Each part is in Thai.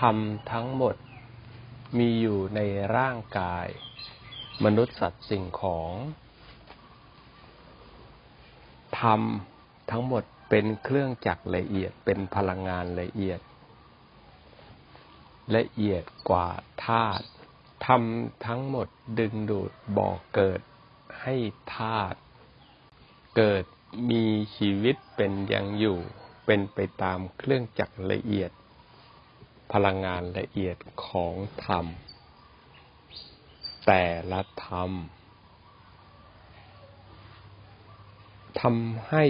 ธรรมทั้งหมดมีอยู่ในร่างกาย มนุษย์สัตว์สิ่งของ ธรรมทั้งหมดเป็นเครื่องจักรละเอียดเป็นพลังงานละเอียด ละเอียดกว่าธาตุธรรมทั้งหมดดึงดูดบ่อกเกิดให้ธาตุเกิดมีชีวิตเป็นยังอยู่ เป็นไปตามเครื่องจักรละเอียด พลังงานละเอียดของธรรม แต่ละธรรมทำให้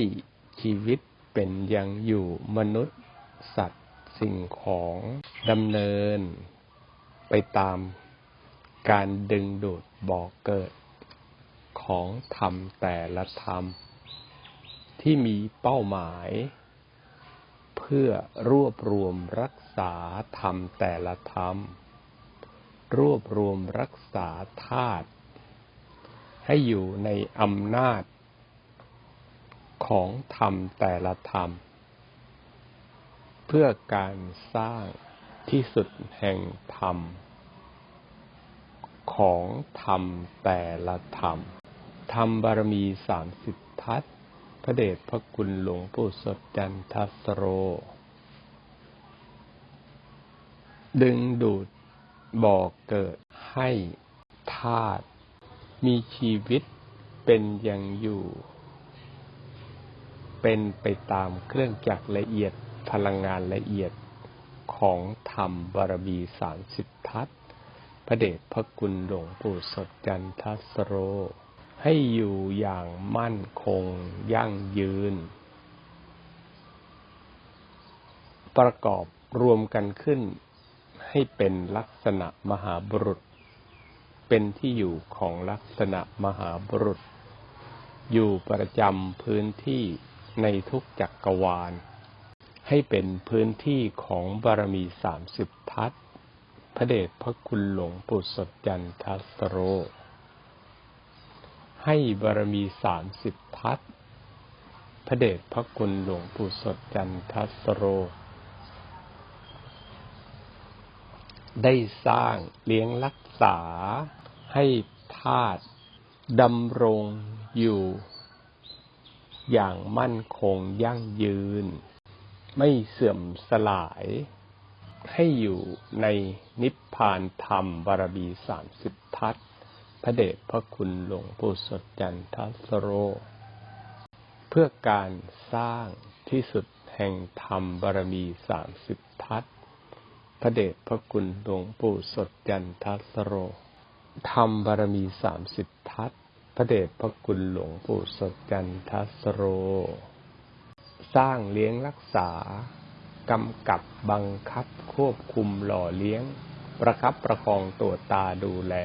ชีวิตเป็นยังอยู่มนุษย์สัตว์สิ่งของดำเนิน ไปตามการดึงดูดบ่อกเกิด ของธรรมแต่ละธรรม ที่มีเป้าหมาย เพื่อรวบรวมรักษาธรรมแต่ละธรรม รวบรวมรักษาธาตุให้อยู่ในอำนาจของธรรมแต่ละธรรม เพื่อการสร้างที่สุดแห่งธรรม ของธรรมแต่ละธรรม ธรรมบารมีสามสิบทัศน ระเดชพระคุณหลวงปู่สดจันทสโร ดึงดูดบอกเกิดให้ธาตุมีชีวิตเป็นยังอยู่ เป็นไปตามเครื่องจักรละเอียดพลังงานละเอียดของธรรมบารมีสามสิบทัศน์พระเดชพระคุณหลวงปู่สดจันทสโร ให้อยู่อย่างมั่นคงยั่งยืน ประกอบรวมกันขึ้น ให้เป็นลักษณะมหาบุรุษ เป็นที่อยู่ของลักษณะมหาบุรุษ อยู่ประจำพื้นที่ในทุกจักรวาล ให้เป็นพื้นที่ของบารมีสามสิบทัศพระเดชพระคุณหลวงปู่สดจันทัสโร ให้บารมีสามสิบทัศพระเดชพระคุณหลวงปู่สดจันทสโร ได้สร้างเลี้ยงรักษาให้ธาตุดำรงอยู่ อย่างมั่นคงยั่งยืน ไม่เสื่อมสลาย ให้อยู่ในนิพพานธรรมบารมีสามสิบทัศน พระเดชพระคุณหลวงปู่สดจันทสโร เพื่อการสร้างที่สุดแห่งธรรมบารมีสามสิบทัศพระเดชพระคุณหลวงปู่สดจันทสโร ธรรมบารมีสามสิบทัศพระเดชพระคุณหลวงปู่สดจันทสโร สร้างเลี้ยงรักษากำกับบังคับควบคุมหล่อเลี้ยง ประคับประคองตัวตาดูแล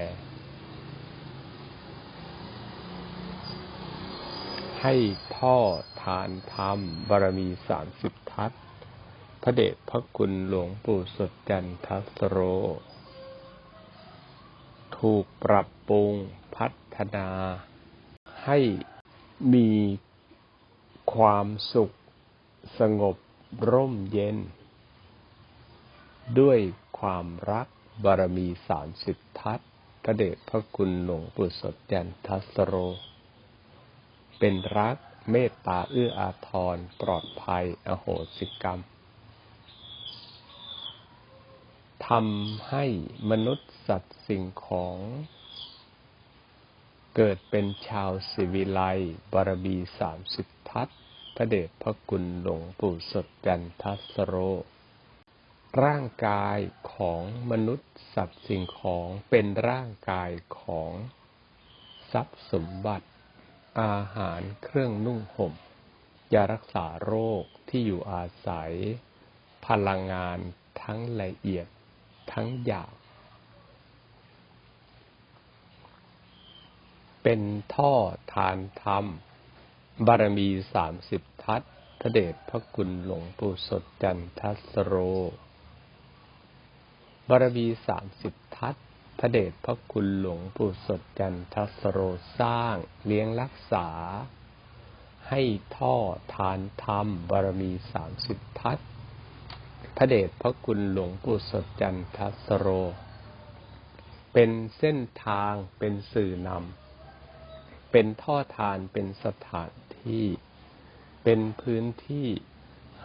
ให้พ่อทานธรรมบารมีสามสิบทัศพระเดชพระคุณหลวงปู่สดจันทัสโร ถูกปรับปรุงพัฒนาให้มีความสุขสงบร่มเย็น ด้วยความรักบารมีสามสิบทัศพระเดชพระคุณหลวงปู่สดจันทัสโร เป็นรักเมตตาเอื้ออาทร ปลอดภัย อโหสิกรรมทำให้มนุษย์สัตว์สิ่งของ เกิดเป็นชาวสิวิไลบารมีสามสิบทัศพระเดชพระคุณหลวงปู่สดจันทัสโร ร่างกายของมนุษย์สัตว์สิ่งของเป็นร่างกายของทรัพย์สมบัติ อาหารเครื่องนุ่งห่มยารักษาโรคที่อยู่อาศัย พลังงานทั้งละเอียดทั้งหยาบเป็นท่อทานธรรม บารมีสามสิบทัศน์พระเดชพระคุณหลวงปู่สดจันทสโร บารมีสามสิบทัศ พระเดชพระคุณหลวงปู่สดจันทสโรสร้าง เลี้ยงรักษา ให้ท่อทานธรรมบารมีสามสิบทัศพระเดชพระคุณหลวงปู่สดจันทสโร เป็นเส้นทางเป็นสื่อนำเป็นท่อทานเป็นสถานที่ เป็นพื้นที่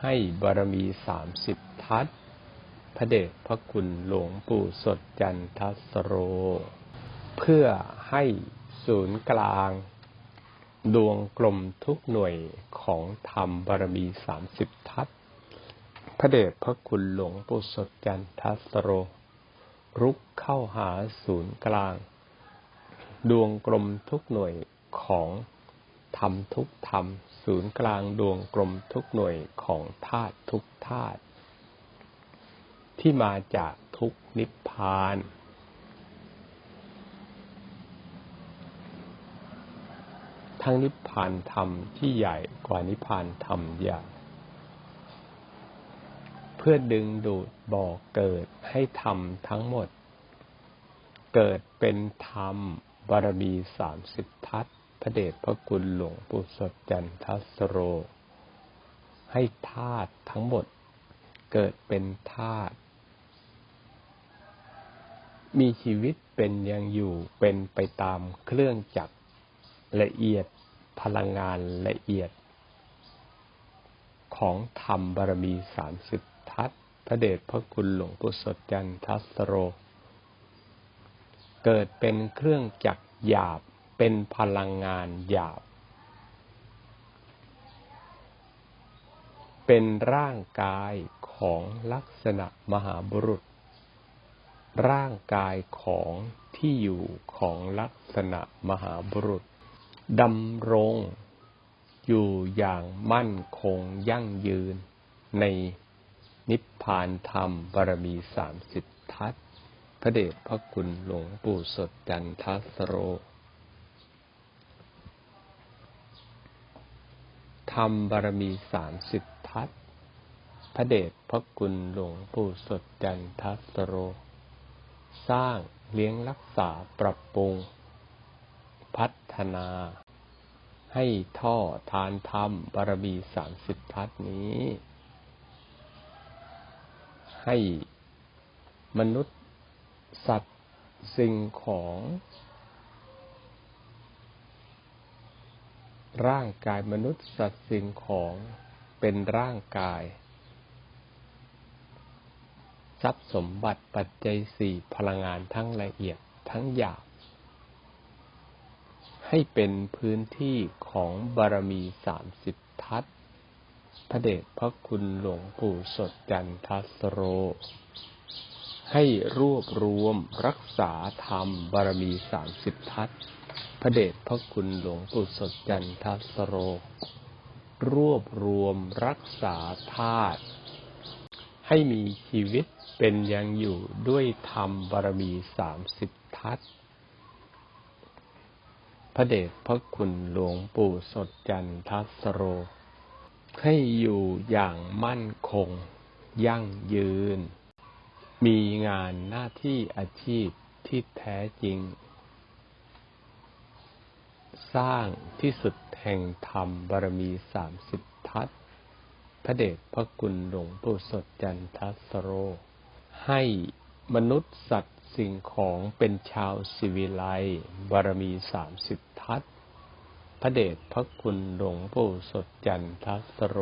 ให้บารมีสามสิบทัศ พระเดชพระคุณหลวงปู่สดจันทสโร เพื่อให้ศูนย์กลาง ดวงกลมทุกหน่วยของธรรมบารมีสามสิบทัศพระเดชพระคุณหลวงปู่สดจันทสโร รุกเข้าหาศูนย์กลาง ดวงกลมทุกหน่วยของธรรมทุกธรรม ศูนย์กลางดวงกลมทุกหน่วยของธาตุทุกธาตุ ที่มาจากทุกนิพพาน ทั้งนิพพานธรรมที่ใหญ่กว่านิพพานธรรมใหญ่เพื่อดึงดูดบ่อเกิดให้ธรรมทั้งหมด เกิดเป็นธรรมบารมีสามสิบทัศพระเดชพระคุณหลวงปู่สดจันทสโร ให้ธาตุทั้งหมด เกิดเป็นธาตุ มีชีวิตเป็นยังอยู่เป็นไปตามเครื่องจักรละเอียดพลังงานละเอียด ของธรรมบารมีสามสิบทัศพระเดชพระคุณหลวงปู่สดจันทัสโร เกิดเป็นเครื่องจักรหยาบเป็นพลังงานหยาบ เป็นร่างกายของลักษณะมหาบุรุษ ร่างกายของที่อยู่ของลักษณะมหาบุรุษดำรงอยู่อย่างมั่นคงยั่งยืนในนิพพานธรรมบารมีสามสิบทัศพระเดชพระคุณหลวงปู่สดจันทัสโร ธรรมบารมีสามสิบทัศพระเดชพระคุณหลวงปู่สดจันทัสโร สร้างเลี้ยงรักษาปรับปรุง พัฒนา ให้ท่อทานธรรมบารมีสามสิบทัศนี้ ให้มนุษย์สัตว์สิ่งของร่างกายมนุษย์สัตว์สิ่งของเป็นร่างกาย ทรัพย์สมบัติปัจจัยสี่พลังงานทั้งละเอียดทั้งหยาบให้เป็นพื้นที่ของบารมีสามสิบทัศพระเดชพระคุณหลวงปู่สดจันทัสโร ให้รวบรวมรักษาธรรมบารมีสามสิบทัศพระเดชพระคุณหลวงปู่สดจันทัสโร รวบรวมรักษาธาตุให้มีชีวิต เป็นยังอยู่ด้วยธรรมบารมีสามสิบทัศพระเดชพระคุณหลวงปู่สดจันทัสโร ให้อยู่อย่างมั่นคง ยั่งยืน มีงานหน้าที่อาชีพที่แท้จริง สร้างที่สุดแห่งธรรมบารมีสามสิบทัศพระเดชพระคุณหลวงปู่สดจันทัสโร ให้มนุษย์สัตว์สิ่งของเป็นชาวสิวิไลบารมีสามสิบทัศพระเดชพระคุณหลวงปู่สดจันทัสโร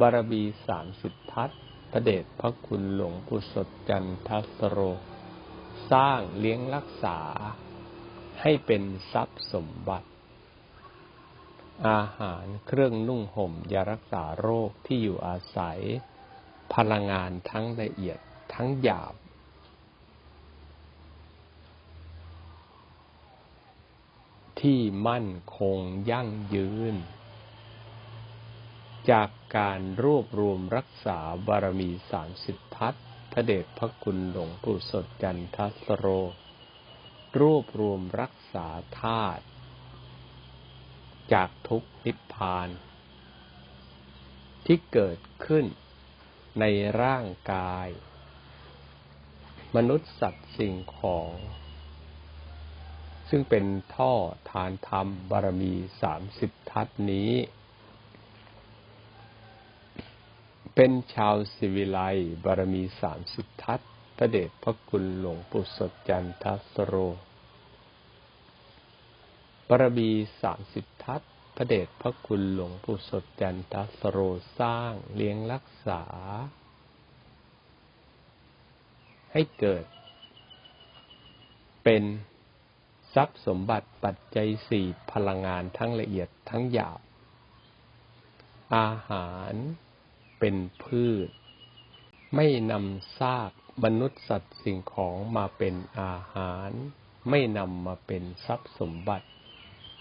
บารมีสามสิบทัศพระเดชพระคุณหลวงปู่สดจันทัสโร สร้างเลี้ยงรักษาให้เป็นทรัพย์สมบัติ อาหารเครื่องนุ่งห่มยารักษาโรคที่อยู่อาศัย พลังงานทั้งละเอียดทั้งหยาบ ที่มั่นคงยั่งยืน จากการรวบรวมรักษาบารมีสามสิบทัศพระเดชพระคุณหลวงปู่สดจันทสโร รวบรวมรักษาธาตุจากทุกนิพพาน ที่เกิดขึ้น ในร่างกาย มนุษย์สัตว์สิ่งของ ซึ่งเป็นท่อทานธรรมบารมีสามสิบทัศนี้ เป็นชาวสิวิไลบารมีสามสิบทัศพระเดชพระคุณหลวงปู่สดจันทสโรบารมีสามสิบทัศ พระเดชพระคุณหลวงปู่สดจันทัสโรสร้างเลี้ยงรักษา ให้เกิด เป็นทรัพย์สมบัติปัจจัยสี่พลังงานทั้งละเอียดทั้งหยาบ อาหารเป็นพืช ไม่นำซากมนุษย์สัตว์สิ่งของมาเป็นอาหาร ไม่นำมาเป็นทรัพย์สมบัติ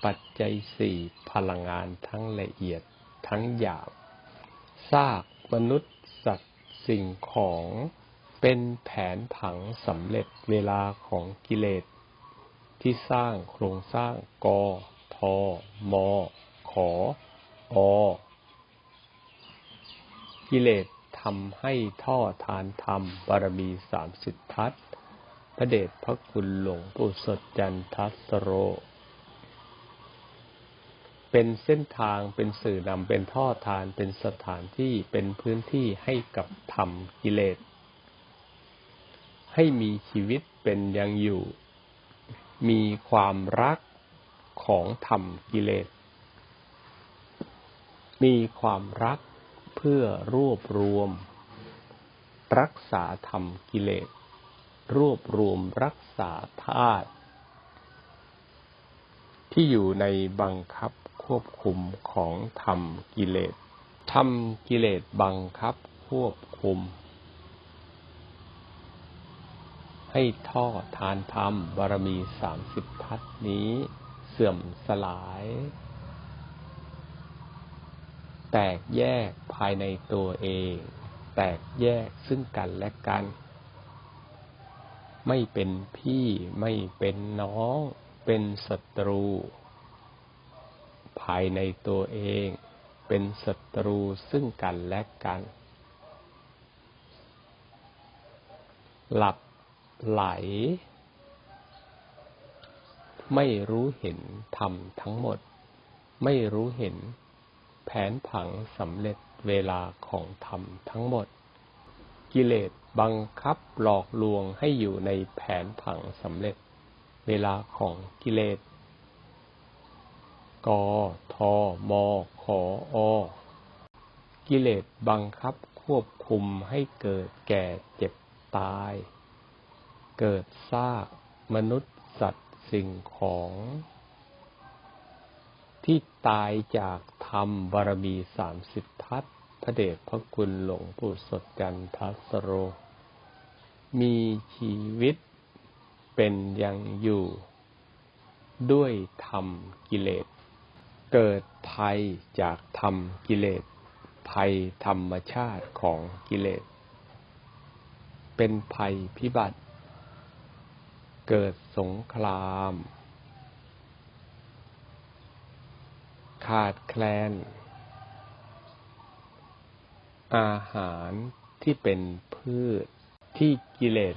ปัจจัยสี่พลังงานทั้งละเอียดทั้งหยาบซากมนุษย์สัตว์สิ่งของเป็นแผนผังสำเร็จเวลาของกิเลส ที่สร้างโครงสร้างกอทอมอขออกิเลสทำให้ท่อทานธรรมบารมีสามสิททัศพระเดชพระคุณหลวงปู่สดจันทัสโร เป็นเส้นทางเป็นสื่อนำเป็นท่อทานเป็นสถานที่เป็นพื้นที่ให้กับธรรมกิเลส ให้มีชีวิตเป็นยังอยู่ มีความรักของธรรมกิเลส มีความรักเพื่อรวบรวม รักษาธรรมกิเลส รวบรวมรักษาธาตุที่อยู่ในบังคับ ควบคุมของธรรมกิเลสธรรมกิเลสบังคับควบคุม ให้ท่อทานธรรมบารมีสามสิบทัศนี้เสื่อมสลาย แตกแยกภายในตัวเอง แตกแยกซึ่งกันและกัน ไม่เป็นพี่ไม่เป็นน้อง เป็นศัตรู ภายในตัวเองเป็นศัตรูซึ่งกันและกัน หลับไหล ไม่รู้เห็นธรรมทั้งหมด ไม่รู้เห็นแผนผังสำเร็จเวลาของธรรมทั้งหมด กิเลสบังคับหลอกลวงให้อยู่ในแผนผังสำเร็จ เวลาของกิเลส กทมขออ กิเลสบังคับควบคุมให้เกิดแก่เจ็บตาย เกิดซากมนุษย์สัตว์สิ่งของ ที่ตายจากธรรมบารมีสามสิบทัศพระเดชพระคุณหลวงปู่สดกันทัสโร มีชีวิตเป็นยังอยู่ ด้วยธรรมกิเลส เกิดภัยจากธรรมกิเลส ภัยธรรมชาติของกิเลส เป็นภัยพิบัติ เกิดสงคราม ขาดแคลน อาหารที่เป็นพืชที่กิเลส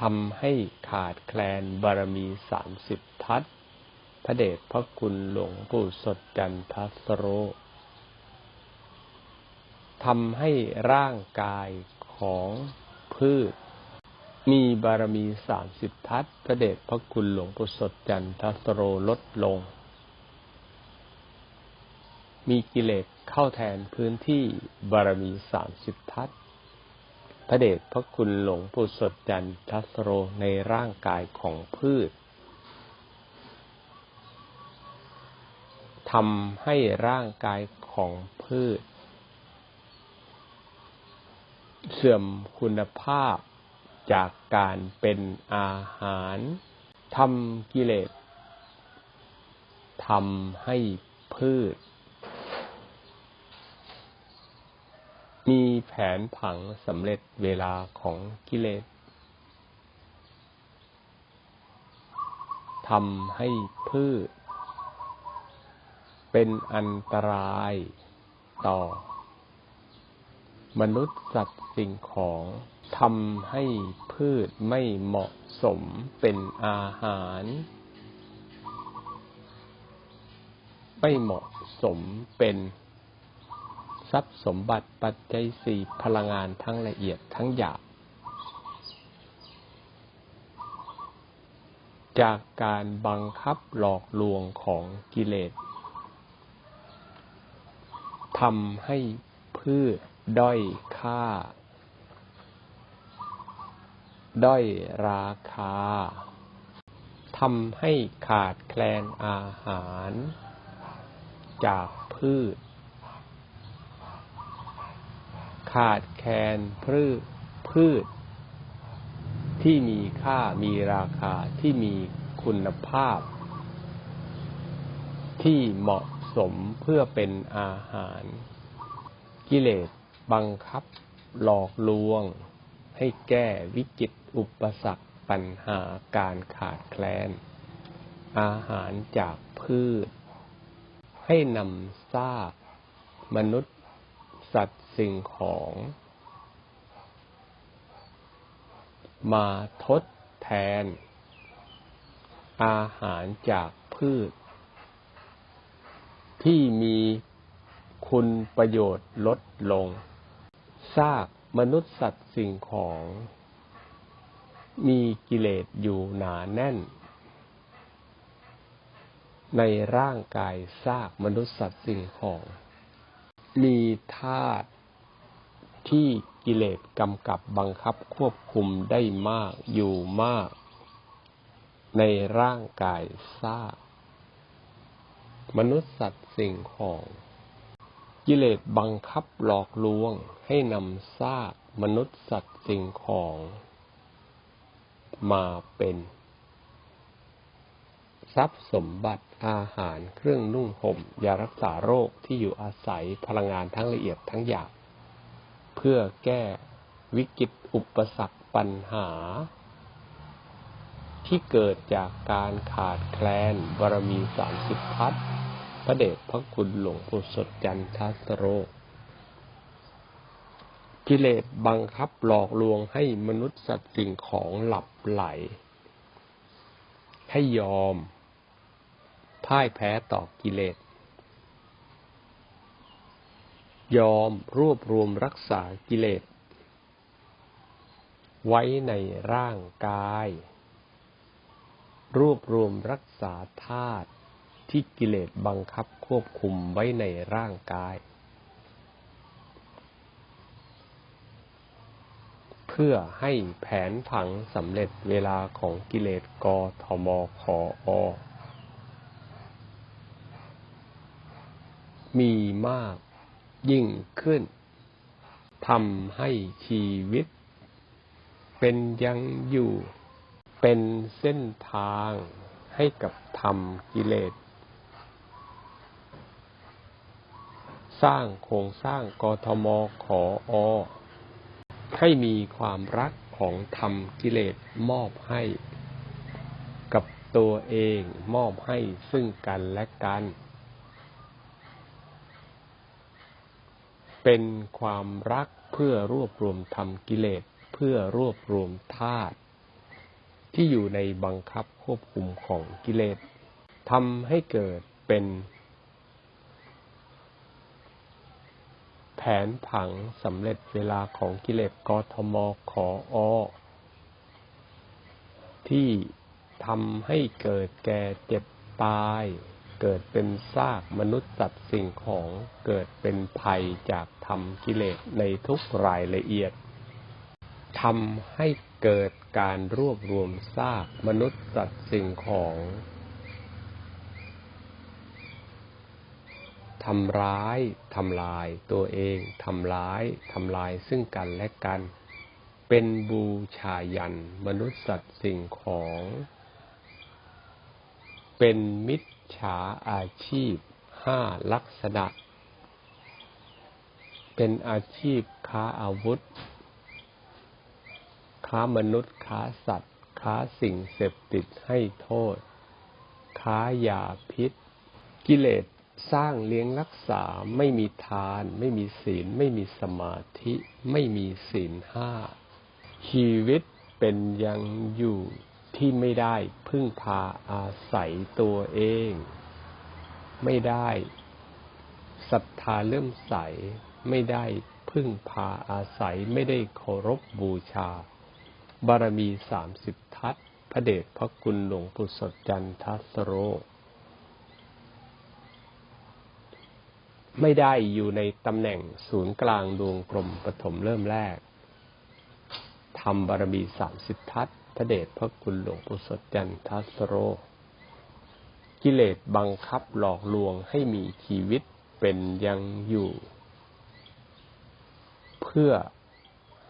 ทำให้ขาดแคลนบารมีสามสิบทัศ พระเดชพระคุณหลวงปู่สดจันทัสโรทำให้ร่างกายของพืช มีบารมีสามสิบทัศพระเดชพระคุณหลวงปู่สดจันทัสโรลดลง มีกิเลสเข้าแทนพื้นที่บารมีสามสิบทัศพระเดชพระคุณหลวงปู่สดจันทัสโรในร่างกายของพืช ทำให้ร่างกายของพืช เสื่อมคุณภาพจากการเป็นอาหารทำกิเลสทำให้พืช มีแผนผังสำเร็จเวลาของกิเลสทำให้พืช เป็นอันตรายต่อ มนุษย์สัตว์สิ่งของทำให้พืชไม่เหมาะสมเป็นอาหาร ไม่เหมาะสมเป็นทรัพย์สมบัติปัจจัยสี่พลังงานทั้งละเอียดทั้งหยาบจากการบังคับหลอกลวงของกิเลส ทำให้พืชด้อยค่า ด้อยราคาทำให้ขาดแคลนอาหาร จากพืช ขาดแคลนพืชพืช ที่มีค่ามีราคาที่มีคุณภาพ ที่เหมาะ สมเพื่อเป็นอาหาร กิเลสบังคับ หลอกลวง ให้แก้วิกฤตอุปสรรคปัญหาการขาดแคลน อาหารจากพืช ให้นำซากมนุษย์สัตว์สิ่งของ มาทดแทน อาหารจากพืช ที่มีคุณประโยชน์ลดลง ซากมนุษย์สัตว์สิ่งของ มีกิเลสอยู่หนาแน่น ในร่างกายซากมนุษย์สัตว์สิ่งของ มีธาตุที่กิเลสกำกับบังคับควบคุมได้มากอยู่มาก ในร่างกายซาก มนุษย์สัตว์สิ่งของ กิเลสบังคับหลอกลวงให้นำซากมนุษย์สัตว์สิ่งของ มาเป็น ทรัพย์สมบัติอาหารเครื่องนุ่งห่มยารักษาโรคที่อยู่อาศัยพลังงานทั้งละเอียดทั้งหยาบเพื่อแก้วิกฤตอุปสรรคปัญหา ที่เกิดจากการขาดแคลนบารมีสามสิบพัฒ พระเดชพระคุณหลวงปู่สดจันทัสโร กิเลสบังคับหลอกลวงให้มนุษย์สัตว์สิ่งของหลับไหล ให้ยอม พ่ายแพ้ต่อกิเลส ยอมรวบรวมรักษากิเลส ไว้ในร่างกาย รวบรวมรักษาธาตุ ที่กิเลสบังคับควบคุมไว้ในร่างกาย เพื่อให้แผนผังสำเร็จเวลาของกิเลสกทมคออมีมากยิ่งขึ้นทำให้ชีวิต เป็นยังอยู่เป็นเส้นทางให้กับธรรมกิเลส สร้างโครงสร้างกทมขออให้มีความรักของธรรมกิเลสมอบให้ กับตัวเองมอบให้ซึ่งกันและกัน เป็นความรักเพื่อรวบรวมธรรมกิเลสเพื่อรวบรวมธาตุที่อยู่ในบังคับควบคุมของกิเลสทำให้เกิดเป็น แผนผังสำเร็จเวลาของกิเลสกทมขออที่ทำให้เกิดแก่เจ็บตาย เกิดเป็นซากมนุษย์สัตว์สิ่งของเกิดเป็นภัยจากธรรมกิเลสในทุกรายละเอียดทำให้เกิดการรวบรวมซากมนุษย์สัตว์สิ่งของ ทำร้ายทำลาย ตัวเองทำร้ายทำลายซึ่งกันและกัน เป็นบูชายัน มนุษย์สัตว์สิ่งของ เป็นมิจฉาอาชีพห้าลักษณะ เป็นอาชีพค้าอาวุธ ค้ามนุษย์ค้าสัตว์ ค้าสิ่งเสพติดให้โทษ ค้ายาพิษ กิเลส สร้างเลี้ยงรักษาไม่มีทาน ไม่มีศีล ไม่มีสมาธิ ไม่มีศีลห้า ชีวิตเป็นยังอยู่ที่ไม่ได้พึ่งพาอาศัยตัวเอง ไม่ได้ศรัทธาเลื่อมใส ไม่ได้พึ่งพาอาศัยไม่ได้เคารพบูชา บารมีสามสิบทัศพระเดชพระคุณหลวงปู่สดจันทสโร ไม่ได้อยู่ในตำแหน่งศูนย์กลางดวงกลมปฐมเริ่มแรกทำบารมีสามสิบทัศพระเดชพระคุณหลวงปู่สดจันทัสโร กิเลสบังคับหลอกลวงให้มีชีวิตเป็นยังอยู่ เพื่อ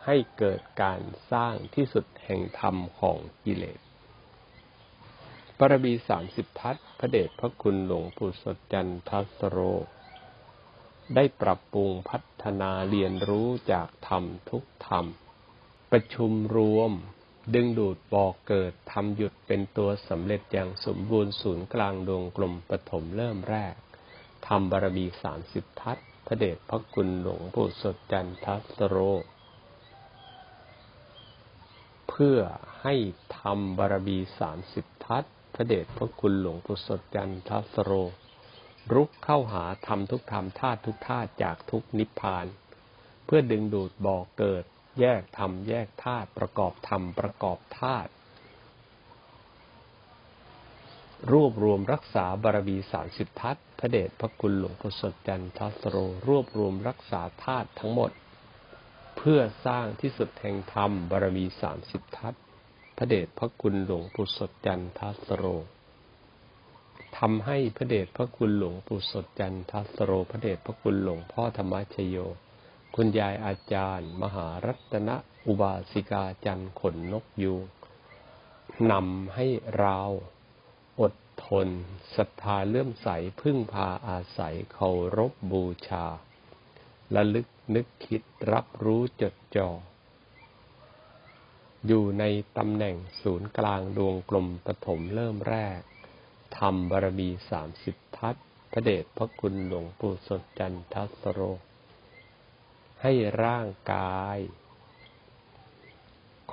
ให้เกิดการสร้างที่สุดแห่งธรรมของกิเลสบารมีสามสิบทัศพระเดชพระคุณหลวงปู่สดจันทัสโร ได้ปรับปรุงพัฒนาเรียนรู้จากธรรมทุกธรรม ประชุมรวม ดึงดูดบอกเกิดทำหยุดเป็นตัวสำเร็จอย่างสมบูรณ์ศูนย์กลางดวงกลมปฐมเริ่มแรกทำบารมีสามสิบทัศพระเดชพระคุณหลวงปู่สดจันทัสโร เพื่อให้ทำบารมีสามสิบทัศพระเดชพระคุณหลวงปู่สดจันทัสโร รุกเข้าหาทำทุกธรรมธาตุทุกธาตุจากทุกนิพพาน เพื่อดึงดูดบ่อกเกิด แยกธรรมแยกธาตุประกอบธรรมประกอบธาตุรวบรวมรักษาบารมีสามสิบทัศพระเดชพระคุณหลวงปู่สดจันทัสโร รวบรวมรักษาธาตุทั้งหมด เพื่อสร้างที่สุดแห่งธรรมบารมีสามสิบทัศพระเดชพระคุณหลวงปู่สดจันทัสโร ทำให้พระเดชพระคุณหลวงปู่สดจันทัสโรพระเดชพระคุณหลวงพ่อธรรมชโย คุณยายอาจารย์ มหารัตนอุบาสิกาจันขนนกยูงนำให้เราอดทนศรัทธาเลื่อมใสพึ่งพาอาศัยเคารพบูชาละลึกนึกคิดรับรู้จดจ่ออยู่ในตำแหน่งศูนย์กลางดวงกลมปฐมเริ่มแรก ทำบารมีสามสิบทัศพระเดชพระคุณหลวงปู่สดจันทัสโร ให้ร่างกาย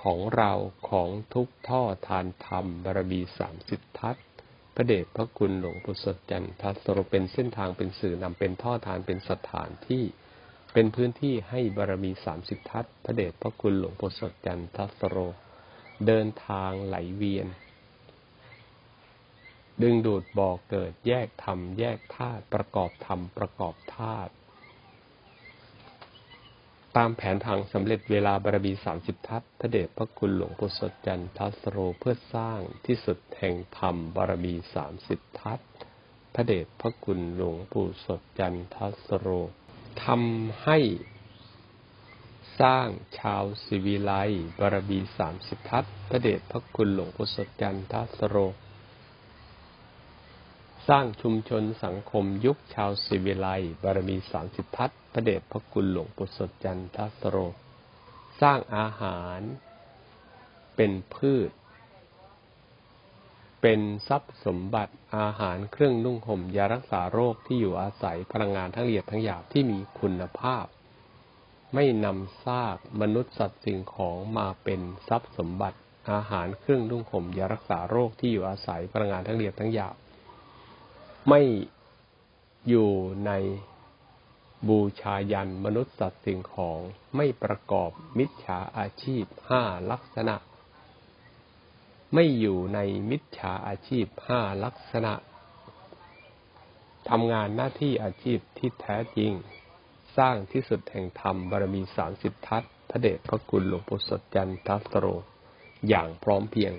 ของเราของทุกท่อทานธรรมบารมีสามสิบทัศพระเดชพระคุณหลวงปู่สดจันทัสโรเป็นเส้นทางเป็นสื่อนำเป็นท่อทานเป็นสถานที่เป็นพื้นที่ให้บารมีสามสิบทัศพระเดชพระคุณหลวงปู่สดจันทัสโร เดินทางไหลเวียน ดึงดูดบ่อเกิด แยกธรรมแยกธาตุประกอบธรรมประกอบธาตุตามแผนทางสำเร็จเวลาบารมีสามสิบทัศพระเดชพระคุณหลวงปู่สดจันทัสโรเพื่อสร้างที่สุดแห่งธรรมบารมีสามสิบทัศพระเดชพระคุณหลวงปู่สดจันทัสโรทำให้สร้างชาวสิวิไลบารมีสามสิบทัศพระเดชพระคุณหลวงปู่สดจันทัสโร สร้างชุมชนสังคมยุคชาวสิวิไลบารมีสามสิบทัศพระเดชพระคุณหลวงปู่สดจันทัสโร สร้างอาหารเป็นพืช เป็นทรัพย์สมบัติอาหารเครื่องนุ่งห่มยารักษาโรคที่อยู่อาศัยพลังงานทั้งละเอียดทั้งหยาบที่มีคุณภาพ ไม่นำซากมนุษย์สัตว์สิ่งของมาเป็นทรัพย์สมบัติอาหารเครื่องนุ่งห่มยารักษาโรคที่อยู่อาศัยพลังงานทั้งละเอียดทั้งหยาบ ไม่อยู่ในบูชายันมนุษย์สัตว์สิ่งของไม่ประกอบมิจฉาอาชีพห้าลักษณะ ไม่อยู่ในมิจฉาอาชีพห้าลักษณะทำงานหน้าที่อาชีพที่แท้จริง สร้างที่สุดแห่งธรรมบารมีสามสิบทัศพระเดชพระคุณหลวงปู่สดจันทัสโร อย่างพร้อมเพียง